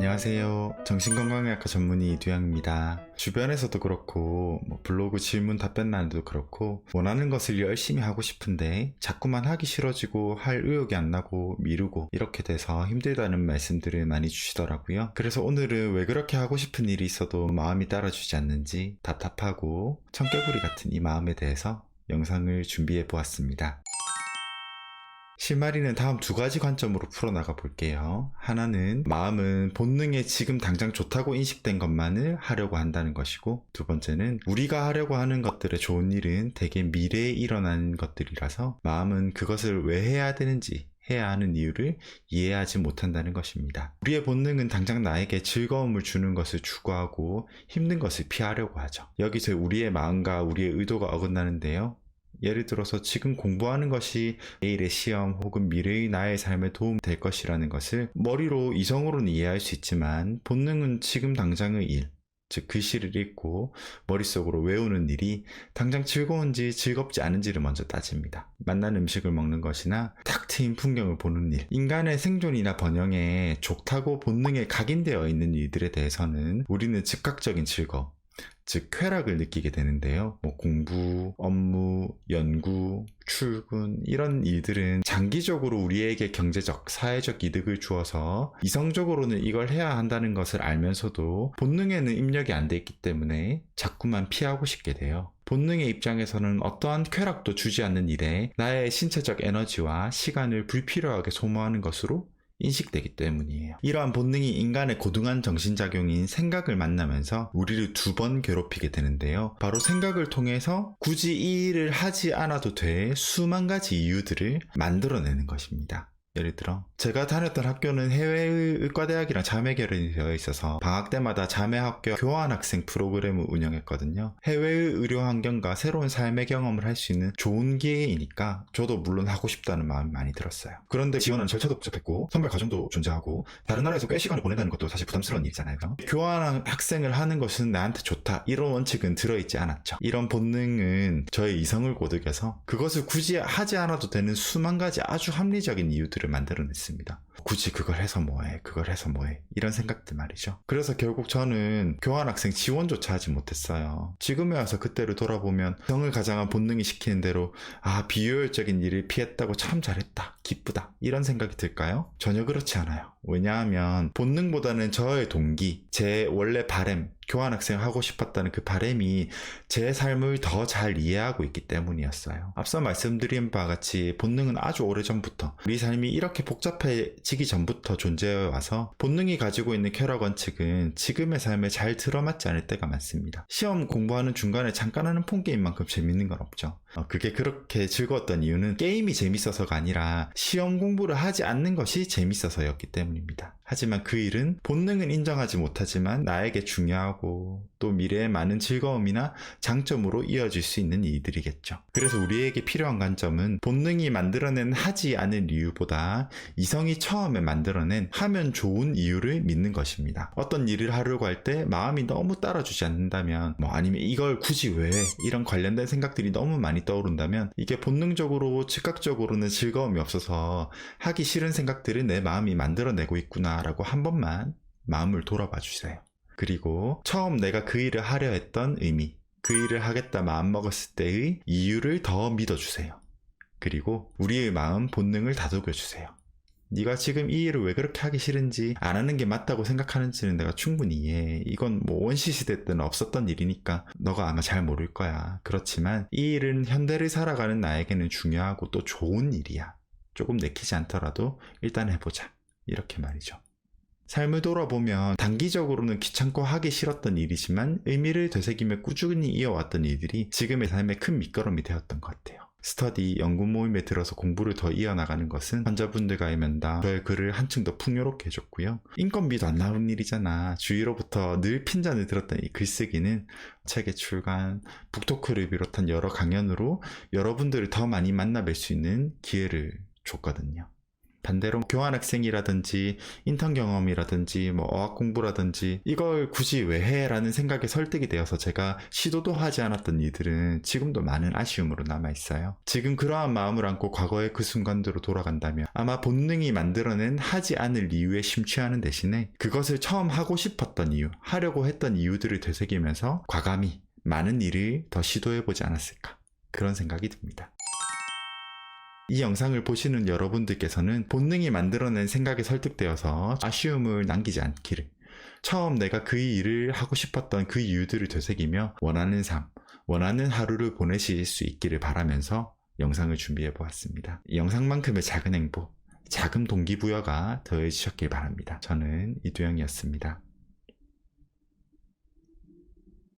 안녕하세요. 정신건강의학과 전문의 이두영입니다. 주변에서도 그렇고, 뭐 블로그 질문 답변란도 그렇고, 원하는 것을 열심히 하고 싶은데, 자꾸만 하기 싫어지고, 할 의욕이 안 나고, 미루고, 이렇게 돼서 힘들다는 말씀들을 많이 주시더라고요. 그래서 오늘은 왜 그렇게 하고 싶은 일이 있어도 마음이 따라주지 않는지 답답하고, 청개구리 같은 이 마음에 대해서 영상을 준비해 보았습니다. 실마리는 다음 두 가지 관점으로 풀어나가 볼게요. 하나는 마음은 본능에 지금 당장 좋다고 인식된 것만을 하려고 한다는 것이고, 두 번째는 우리가 하려고 하는 것들의 좋은 일은 대개 미래에 일어나는 것들이라서 마음은 그것을 왜 해야 되는지 해야 하는 이유를 이해하지 못한다는 것입니다. 우리의 본능은 당장 나에게 즐거움을 주는 것을 추구하고 힘든 것을 피하려고 하죠. 여기서 우리의 마음과 우리의 의도가 어긋나는데요. 예를 들어서 지금 공부하는 것이 내일의 시험 혹은 미래의 나의 삶에 도움 될 것이라는 것을 머리로 이성으로는 이해할 수 있지만 본능은 지금 당장의 일, 즉 글씨를 읽고 머릿속으로 외우는 일이 당장 즐거운지 즐겁지 않은지를 먼저 따집니다. 맛난 음식을 먹는 것이나 탁 트인 풍경을 보는 일, 인간의 생존이나 번영에 좋다고 본능에 각인되어 있는 일들에 대해서는 우리는 즉각적인 즐거움, 즉 쾌락을 느끼게 되는데요. 뭐 공부, 업무, 연구, 출근 이런 일들은 장기적으로 우리에게 경제적, 사회적 이득을 주어서 이성적으로는 이걸 해야 한다는 것을 알면서도 본능에는 입력이 안 돼 있기 때문에 자꾸만 피하고 싶게 돼요. 본능의 입장에서는 어떠한 쾌락도 주지 않는 일에 나의 신체적 에너지와 시간을 불필요하게 소모하는 것으로 인식되기 때문이에요. 이러한 본능이 인간의 고등한 정신작용인 생각을 만나면서 우리를 두 번 괴롭히게 되는데요. 바로 생각을 통해서 굳이 이 일을 하지 않아도 될 수만 가지 이유들을 만들어내는 것입니다. 예를 들어 제가 다녔던 학교는 해외의 의과대학이랑 자매 결연이 되어 있어서 방학 때마다 자매 학교 교환 학생 프로그램을 운영했거든요. 해외의 의료 환경과 새로운 삶의 경험을 할 수 있는 좋은 기회이니까 저도 물론 하고 싶다는 마음이 많이 들었어요. 그런데 지원하는 절차도 복잡했고 선발 과정도 존재하고 다른 나라에서 꽤 시간을 보낸다는 것도 사실 부담스러운 일이잖아요. 교환 학생을 하는 것은 나한테 좋다 이런 원칙은 들어있지 않았죠. 이런 본능은 저의 이성을 고득여서 그것을 굳이 하지 않아도 되는 수만 가지 아주 합리적인 이유들을 만들어냈습니다. 굳이 그걸 해서 뭐해, 그걸 해서 뭐해, 이런 생각들 말이죠. 그래서 결국 저는 교환학생 지원조차 하지 못했어요. 지금에 와서 그때를 돌아보면 성을 가장한 본능이 시키는 대로 아, 비효율적인 일을 피했다고 참 잘했다, 기쁘다, 이런 생각이 들까요? 전혀 그렇지 않아요. 왜냐하면 본능보다는 저의 동기, 제 원래 바램, 교환학생 하고 싶었다는 그 바램이 제 삶을 더 잘 이해하고 있기 때문이었어요. 앞서 말씀드린 바와 같이 본능은 아주 오래전부터 우리 삶이 이렇게 복잡해지기 전부터 존재해 와서 본능이 가지고 있는 쾌락 원칙은 지금의 삶에 잘 들어맞지 않을 때가 많습니다. 시험 공부하는 중간에 잠깐 하는 폰게임 만큼 재밌는 건 없죠. 어, 그게 그렇게 즐거웠던 이유는 게임이 재밌어서가 아니라 시험 공부를 하지 않는 것이 재밌어서였기 때문 입니다. 하지만 그 일은 본능은 인정하지 못하지만 나에게 중요하고 또 미래에 많은 즐거움이나 장점으로 이어질 수 있는 일들이겠죠. 그래서 우리에게 필요한 관점은 본능이 만들어낸 하지 않을 이유보다 이성이 처음에 만들어낸 하면 좋은 이유를 믿는 것입니다. 어떤 일을 하려고 할 때 마음이 너무 따라주지 않는다면 뭐 아니면 이걸 굳이 왜 이런 관련된 생각들이 너무 많이 떠오른다면 이게 본능적으로 즉각적으로는 즐거움이 없어서 하기 싫은 생각들을 내 마음이 만들어 내고 있구나라고 한 번만 마음을 돌아봐 주세요. 그리고 처음 내가 그 일을 하려 했던 의미, 그 일을 하겠다 마음 먹었을 때의 이유를 더 믿어주세요. 그리고 우리의 마음 본능을 다독여 주세요. 네가 지금 이 일을 왜 그렇게 하기 싫은지 안 하는 게 맞다고 생각하는지는 내가 충분히 이해해. 이건 뭐 원시 시대 때는 없었던 일이니까 너가 아마 잘 모를 거야. 그렇지만 이 일은 현대를 살아가는 나에게는 중요하고 또 좋은 일이야. 조금 내키지 않더라도 일단 해보자. 이렇게 말이죠. 삶을 돌아보면 단기적으로는 귀찮고 하기 싫었던 일이지만 의미를 되새기며 꾸준히 이어왔던 일들이 지금의 삶에 큰 밑거름이 되었던 것 같아요. 스터디 연구 모임에 들어서 공부를 더 이어나가는 것은 환자분들과의 면담, 저의 글을 한층 더 풍요롭게 해줬고요. 인건비도 안 나오는 일이잖아. 주위로부터 늘 핀잔을 들었던 이 글쓰기는 책의 출간, 북토크를 비롯한 여러 강연으로 여러분들을 더 많이 만나뵐 수 있는 기회를 줬거든요. 반대로 교환학생이라든지 인턴 경험이라든지 뭐 어학 공부라든지 이걸 굳이 왜 해? 라는 생각에 설득이 되어서 제가 시도도 하지 않았던 이들은 지금도 많은 아쉬움으로 남아 있어요. 지금 그러한 마음을 안고 과거의 그 순간대로 돌아간다면 아마 본능이 만들어낸 하지 않을 이유에 심취하는 대신에 그것을 처음 하고 싶었던 이유, 하려고 했던 이유들을 되새기면서 과감히 많은 일을 더 시도해보지 않았을까. 그런 생각이 듭니다. 이 영상을 보시는 여러분들께서는 본능이 만들어낸 생각에 설득되어서 아쉬움을 남기지 않기를 처음 내가 그 일을 하고 싶었던 그 이유들을 되새기며 원하는 삶, 원하는 하루를 보내실 수 있기를 바라면서 영상을 준비해 보았습니다. 이 영상만큼의 작은 행복, 작은 동기부여가 더해주셨길 바랍니다. 저는 이두영이었습니다.